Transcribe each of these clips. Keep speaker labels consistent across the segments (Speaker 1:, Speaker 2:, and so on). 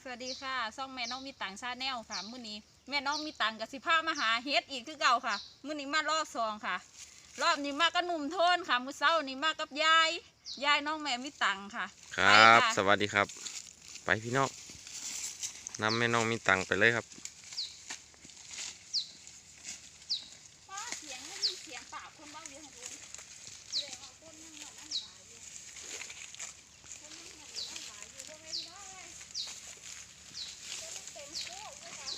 Speaker 1: สวัสดีค่ะซ่องแม่น้องมีตังชาแนลค่ะมื้อนี้แม่น้องมีตังกับสิพามาหาเฮ็ดอีกคือเก่าค่ะมื้อนี้มารอบสองค่ะ รอบนี้มากับหนุ่มโทนค่ะมื้อเช้านี้มากับยายยายน้องแม่มีตังค่ะ
Speaker 2: ครับ
Speaker 1: ไปค่ะ
Speaker 2: สวัสดีครับ ไปพี่น้องนำแม่น้องมีตังค์ไปเลยครับ
Speaker 1: ป้าเสียงไม่มีเสียงปากคนบ้างเดียวค่ะลุงเดี๋ยวเอาต้นนั่งหน่อยนั่งหลายอยู่ต้นนั่งหน่อยนั่งหลายอยู่บ่แม่พี่น้องเอ้ยต้นมันเต็มโคกเลยค่ะ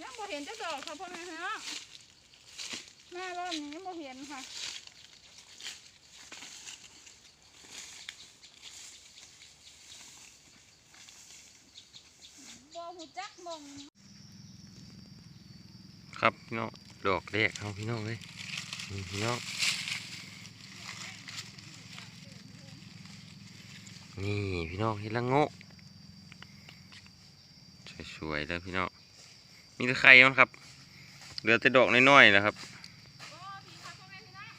Speaker 1: ยังบ่ เห็นจะดอกค่ะพ่อแม่ฮะหน้ารอบนี้ยังบ่เห็นค่ะบ่หูจักมอง
Speaker 2: ครับพี่น้องดอกแรกเอาพี่น้องเลยพี่น้องนี่พี่น้องเห็ดละโงกสวยๆแล้วพี่น้อง มีแต่ไข่มันครับ เหลือแต่ดอกน้อยๆนะครับ
Speaker 1: บ่พี่ค่ะพ่อแม่พี่น้อง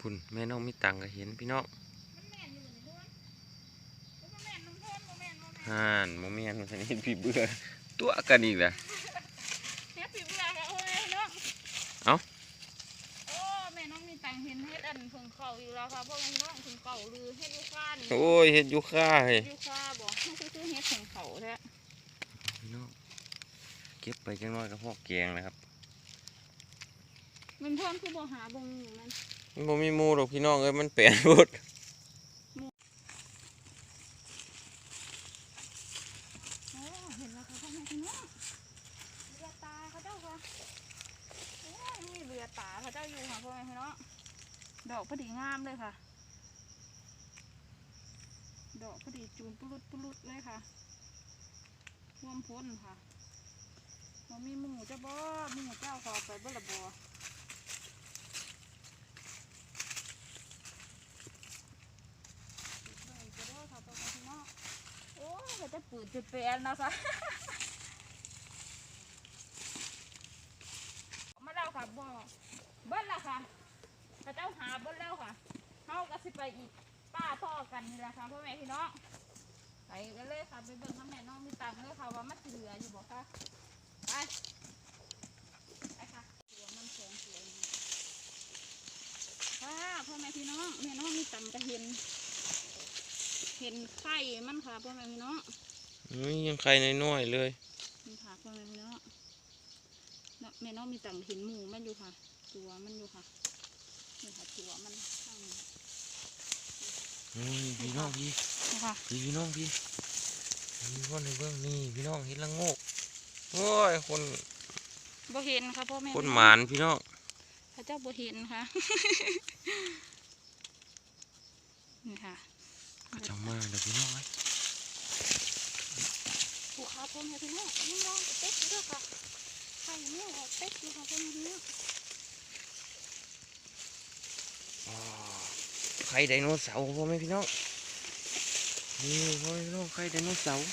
Speaker 2: พุ่นแม่น้องมีตังค์ก็เห็นพี่น้อง
Speaker 1: มันแม่นอยู่นี่ด้วยบ่แม่นน้ำเพิ่นบ่แม่นบ่แม่น
Speaker 2: ห่านโมเมนต์มันเห็นพี่เบื่อตัวกันอีกแหละ
Speaker 1: เฮ็ดสิเบื่อค่ะพ่อแม่พี่น้อง
Speaker 2: เอ้า
Speaker 1: โอ้แม่น้องมีตังค์เห็นเฮ็ดอันเพิ่งเข้าอยู่แล้วค่ะพ่อแม่พี่น้องเพิ่งเก่าหรือเฮ็ดอยู่ข้าน
Speaker 2: โอ้ยเห็ดอยูค่าเฮ้ย
Speaker 1: อยู่ค่าบ่คือคือเฮ็ดเพิ่งเข้าแท้
Speaker 2: พี่น้องเก็บไปจังน้อยกับพวกแกงนะครับ
Speaker 1: มันเพิ่นคือบ่หาเบิ่งอยู่มัน
Speaker 2: มันบ่มีหมูหรอกพี่น้องเอ้ยมันแปลนรถ
Speaker 1: โอ้เห็นแล้วค่ะพ่อแม่พี่น้องเรือตาเขาเจ้าค่ะโอ้ยนี่เรือตาเขาเจ้าอยู่ค่ะพ่อแม่พี่น้องดอกพอดีงามเลยค่ะ ดอกพอดีจูนปุรุดปุรุดเลยค่ะท่วมพ้นค่ะ บ่มีหมูเจ้าบ่หมูเจ้าขอไปบ่ละบ่ปิดไว้ก็ได้ค่ะพ่อแม่พี่น้องโอ้ยก็จะปืดจะแปลนนะคะมาแล้วค่ะบ่เบิ้ลละค่ะพระเจ้าหาเบิ้ลแล้วค่ะเฮาก็สิไปอีกป้าท่อกันนี่แหละค่ะพ่อแม่พี่น้องไปกันเลยค่ะไปเบิ่งน้ำแม่น้องมีตังค์เลยค่ะว่ามันเหลืออยู่บ่ค่ะ ไป ไปค่ะตัวมันแข็งสวยดีค่ะพ่อแม่พี่น้องแม่น้องมีตังค์จะเห็น เห็นไข่มันค่ะพ่อแม่พี่น้อง
Speaker 2: นี่ยังใครน้อยๆเลย
Speaker 1: นี่ค่ะพ่อแม่พี่น้องเนาะแม่น้องมีตังเห็นหมูมันอยู่ค่ะตัวมันอยู่ค่ะนี่ค่ะตัวมันข้างนี้
Speaker 2: นี่พี่น้องพี่
Speaker 1: นี่ค่ะ
Speaker 2: พี่พี่น้องพี่มีคนในเบื้องนี่พี่น้องเห็ดละโงก โอ้ยคน
Speaker 1: บ่เห็นค่ะพ่อแม่
Speaker 2: คนหมานพี่น้อง
Speaker 1: พระเจ้าบ่เห็นค่ะนี่ค่ะ
Speaker 2: ก็จะมาแล้วพี่น้องเอ้ย
Speaker 1: ผูขาพ่อแม่พี่น้องนี่น้องเต็กอยู่ด้วยค่ะไข่เนี่ยออกเต็กอยู่ค่ะพ่อแม่พี่น้อง
Speaker 2: อ้าวไข่ไดโนเสาร์พ่อแม่พี่น้องนี่พ่อแม่พี่น้องไข่ไดโนเสาร์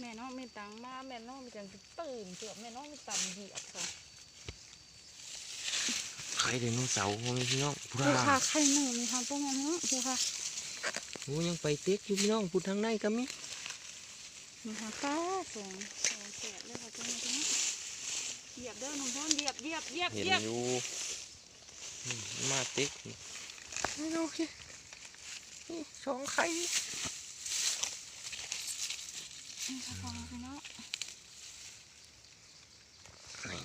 Speaker 1: แม่น้องมีตังมาแม่น้องมีตังจะตื่นเกือบแม่น้องมีตังเหยียบค่ะ
Speaker 2: ไข่ไดโนเสาร์พ่อแม่พี่น้องพุ
Speaker 1: ผู
Speaker 2: รา
Speaker 1: ขาไข่หนูมีค่ะพ่อแม่พี่น้องผูค่ะ
Speaker 2: โอ้ยังไปเต็กอยู่พี่น้องพูดทางในก็มี
Speaker 1: นี่ค่ะก้าสองสองแปดเลยค่ะตรงนี้ตรงนี้เหยียบเด้อหนุ่มพ่อเหยียบเหยียบเหยียบ
Speaker 2: เห็น
Speaker 1: เหยียบ
Speaker 2: อยู่นี่มาเต็กนี่นี่โอเคนี่สองไข่
Speaker 1: นี่ค่ะพ่อพี่น้อง
Speaker 2: นี่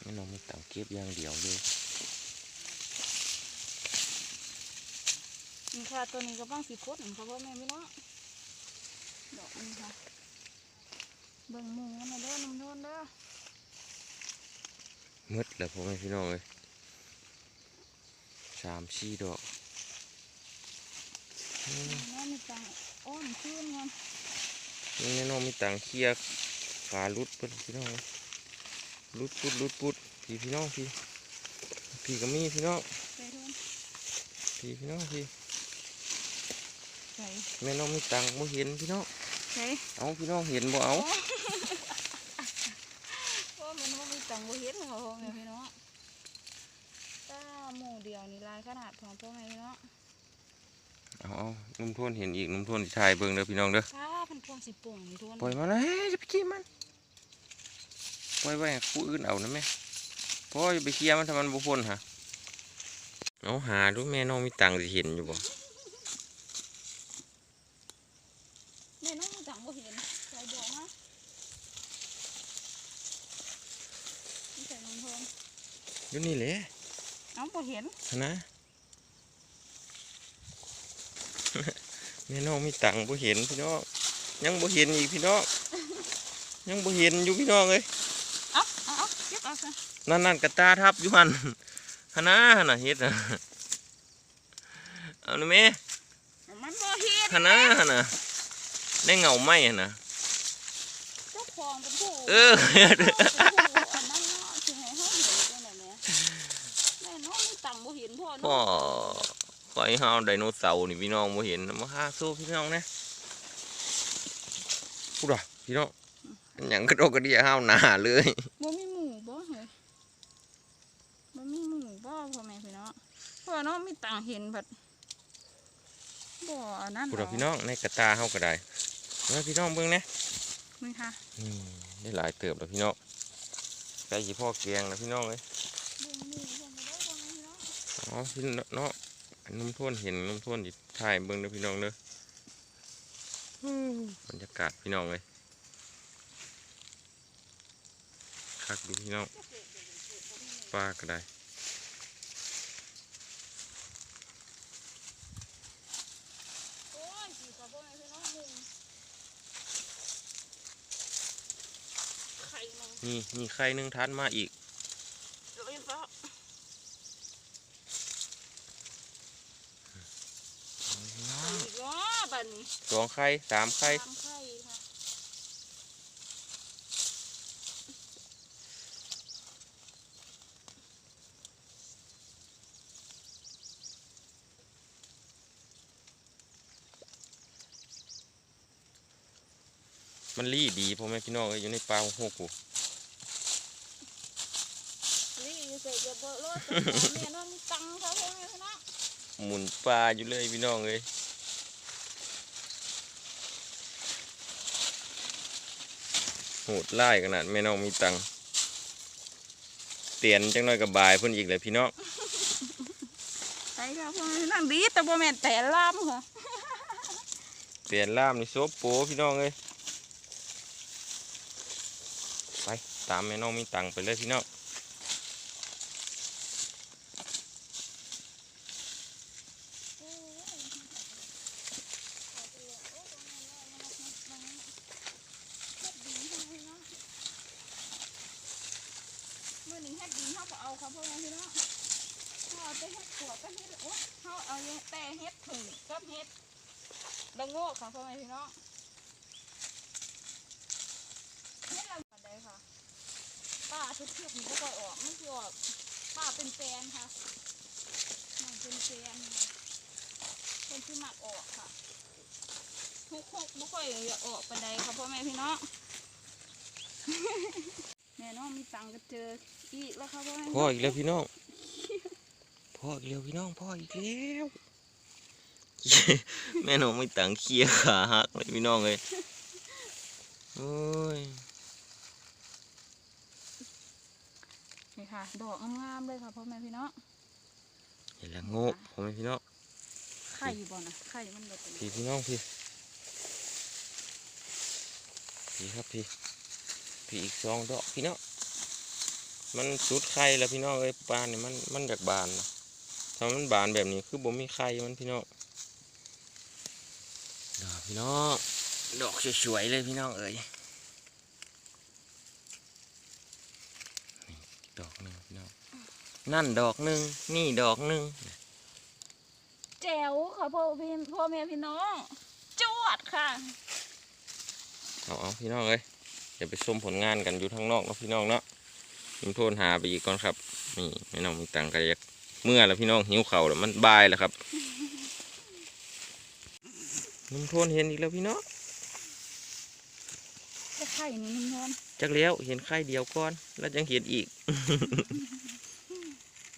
Speaker 2: ไม่น้องมีตังเก็บอย่างเดียวเลย
Speaker 1: นี่ค่ะตัวนี้ก็บ้างสีโคตรค่ะพ่อแม่พี่น้องดอกนี่ค่ะ เบิ่งหมูกันนะเด้อหนุ่มโทนเด้อ
Speaker 2: มืดแล้วพ่อแม่พี่น้องเลยสามสี่ดอกอืม
Speaker 1: น้องมีจังอ้อนชื่นกัน
Speaker 2: นี่แม่น้องมีตังเคลียร์ขาลุดเพิ่นพี่น้องเอ้ยลุดปุดลุดปุดพี่พี่น้องพี่พี่ก็มีพี่น้อง
Speaker 1: ใส่ทุน
Speaker 2: พี่พี่น้องพี่
Speaker 1: ใส่
Speaker 2: แม่น้องมีตังบ่เห็นพี่น้อง
Speaker 1: ใเฮ้ย
Speaker 2: เอาพี่น้องเห็นบ่เอา
Speaker 1: โอ้มันว่ามีตังบ่เห็นเหรอพ่อแม่พี่น้องตาหมู่เดียวนี่ลายขนาดของพ่อแม่พี่น้อง
Speaker 2: เอาเอานุ่มทวนเห็นอีกนุ่มทวนสิถ่ายเบิ่งเด้อพี่น้องเด้อ
Speaker 1: ถ้าเพันพวงสิปุ่งนี่ทุกคน
Speaker 2: ปล่อยมันเลยจะไปขี้มันปล่อยไว้ให้ผู้อื่นเอานะแม่พ่ออย่าไปเคลียร์มันถ้ามันบ่พ้นฮะเอาหาดูแม่น้องมีตังค์สิเห็นอยู่บ่
Speaker 1: แม่น้องมีตังบ่เห็นใส่บอกมานี่ใส่นมทอง
Speaker 2: อยู่นี่แหละ
Speaker 1: เอ้าบ่เห็น
Speaker 2: หั่นนะ แม่น้องมีตังค์บ่เห็นพี่น้องยังบ่เห็นอีกพี่น้องยังบ่เห็นอยู่พี่น้องเอ้ย
Speaker 1: เอ้าเอาเอาเก็บเอาซะ
Speaker 2: นั่นนั่นกระตาทับอยู่หันหนนะหนนะเฮ็ดนะเอาหน่อยแม่
Speaker 1: มันบ่เห็น
Speaker 2: หนนะหนนะได้เงาไหมหนนะ
Speaker 1: เจ้าของเป็นผู้
Speaker 2: เออ
Speaker 1: อันนั้นเนาะสิให้เฮาเห็นจังได๋แม่แม่น้องมีตังบ่เห็นพ่อ
Speaker 2: พ่อ
Speaker 1: เนาะ
Speaker 2: ปล่อยเฮาไดโนเสาร์นี่พี่น้องบ่เห็นมาหาสู้พี่น้องนะพูดอะพี่น้องอันหยังกระโดดกระเดียห้าวหนาเลย
Speaker 1: บ่มีหมูบ่เฮ้ยบ่มีหมูบ่พ่อแม่พี่น้องพ่อน้องมีตังเห็นผัดบ่อันนั้น
Speaker 2: พูดอะพี่น้องในกระตาเฮาก็ได้มาพี่น้องเบิ่งนะ
Speaker 1: นี่ค่ะ
Speaker 2: อืมได้หลายเติบแล้วพี่น้องใกล้สิพ่อแกงแล้วพี่น้องเอ้ย
Speaker 1: เบิ่งหมูเบิ่งบ่ได้พ่อแม่พี่น้อง
Speaker 2: อ๋อพี่เนาะอันนุ่มท่วนเห็นนุ่มท่วนดิถ่ายเบิ่งเด้อพี่น้องเด้ออืมบรรยากาศพี่น้องเลยคักดูพี่น้องปลาก็ได้
Speaker 1: โอ้ยสิค่ะพ่อแม่พี่น้องหมูไข่มัน
Speaker 2: นี่มีไข่หนึ่งทัดมาอีก
Speaker 1: เลยฟ้า
Speaker 2: พี่น้อง
Speaker 1: อีกล้อ บัดนี้
Speaker 2: สองไข่สามไข่
Speaker 1: ตามไข่ค่ะ
Speaker 2: มันรีดีพ่อแม่พี่น้องเอ้ยอยู่ในปลาหกกู
Speaker 1: นี่ใส่กระเบื้องรถแม่น้องมีตังค์ค่ะพ่อแม่พี่น้อง
Speaker 2: หมุนปลาอยู่เลยพี่น้องเอ้ย โหดไล่ขนาดแม่น้องมีตังค์เตียนจังน้อยกับบายเพิ่นอีกเลยพี่น้อง
Speaker 1: ไปค่ะพ่อแม่พี่น้องดีแต่บ่แม่นแต่ลามค่ะ
Speaker 2: เปลี่ยนล่ามนี่โซบโปพี่น้องเอ้ยไปตามแม่น้องมีตังค์ไปเลยพี่น้อง
Speaker 1: เมื่อนี้เฮ็ดดีเขาก็เอา ครับพ่อแม่พี่น้องเขาเอาแต่เฮ็ดขวดก็เฮ็ดโอ้เขาเอาแต่เฮ็ดผึ่งกับเฮ็ดละโงกค่ะพ่อแม่พี่น้องเฮ็ดละบัดใดค่ะป้าทุกเทือกมันก็ค่อยออกไมันคือออกป้าเป็นแฟนค่ะมันเป็นแฟนเป็นที่มักออกค่ะทุกคกไม่ค่อยอยากออกปานใดค่ะพ่อแม่พี่น้อง แม่น้องมีตังค์ก็เจออีกแล้วครับพ่อแม่
Speaker 2: พ่ออีกแล้วพี่น้องพ่ออีกแล้วพี่น้องพ่ออีกแล้วแม่น้องมีตังค์เคลียร์ขาหักเลยพี่น้องเลยโอ้ย
Speaker 1: นี่ค่ะ ดอกงามๆเลยค่ะพ่อแม่พี่น้อง
Speaker 2: เห็นแล้วโงกพ่อแม่พี่น้อง
Speaker 1: ไข่อยู่บ่นะไข่มันแบบเป็น
Speaker 2: พี่พี่น้องพี่พี่ครับพี่ พี่อีกสองดอกพี่น้องมันสุดไข่แล้วพี่น้องเอ้ยปลาเนี่ยมันมันอยากบานนะถ้ามันบานแบบนี้คือบ่มีไข่มันพี่น้องดอกพี่น้องดอกสวยๆเลยพี่น้องเอ้ยนี่ดอกหนึ่งพี่น้องนั่นดอกหนึ่งนี่ดอกหนึ่ง
Speaker 1: แจ๋วค่ะพ่อพี่พ่อแม่พี่น้องจวดค่ะ
Speaker 2: เอาเอาพี่น้องเอ้ย เดี๋ยวไปชมผลงานกันอยู่ทางนอกเนาะพี่น้องเนาะยิมโทนหาไปอีกก่อนครับนี่ไม่น้องมีตังค์กันยักเมื่อแล้วพี่น้องหิวเข่าวแล้วมันบายแล้วครับนุ่มโทนเห็นอีกแล้วพี่น้อง
Speaker 1: จะไข่นี่นุ่มนวล
Speaker 2: จักแล้วเห็นไข่เดียวก่อนแล้วจังเห็นอีก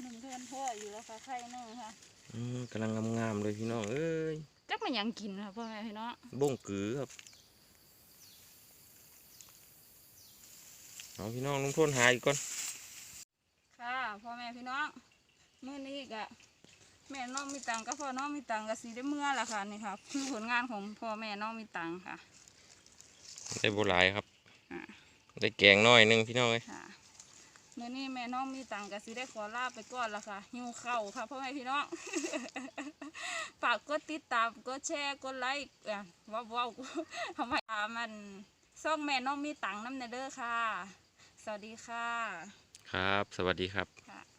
Speaker 1: หนึ่งเดือนพ่ออยู่แล้วค่ะไข่หนึ่งค่ะ
Speaker 2: อืมกำลังงามๆเลยพี่น้องเอ้ย
Speaker 1: จักมันยังกินค่ะพ่อแม่พี่น้อง
Speaker 2: บ้งกือครับ เอาพี่น้องลุงโทนหาอีกก่อน
Speaker 1: ค่ะพ่อแม่พี่น้องมื้อนี้ก็แม่น้องมีตังค์ก็พ่อน้องมีตังค์ก็สีได้เมื่อละค่ะนี่ค่ะคือผลงานของพ่อแม่น้องมีตังค์ค่ะ
Speaker 2: ได้โบหลายครับ
Speaker 1: อ่า
Speaker 2: ได้แกงน้อยหนึงพี่น้องเอ้ย
Speaker 1: ค่ะมื้อนี้แม่น้องมีตังค์ก็สิได้ขอลาไปก่อนละค่ะหิวข้าวค่ะพ่อแม่พี่น้องฝากกดติดตามกดแชร์กดไลค์อะว้าวว้าวทำไมอ่ามันซ่องแม่น้องมีตังค์น้ำเนเด้อค่ะ สวัสดีค่ะ
Speaker 2: ครับ สวัสดีครับ
Speaker 1: ค่ะ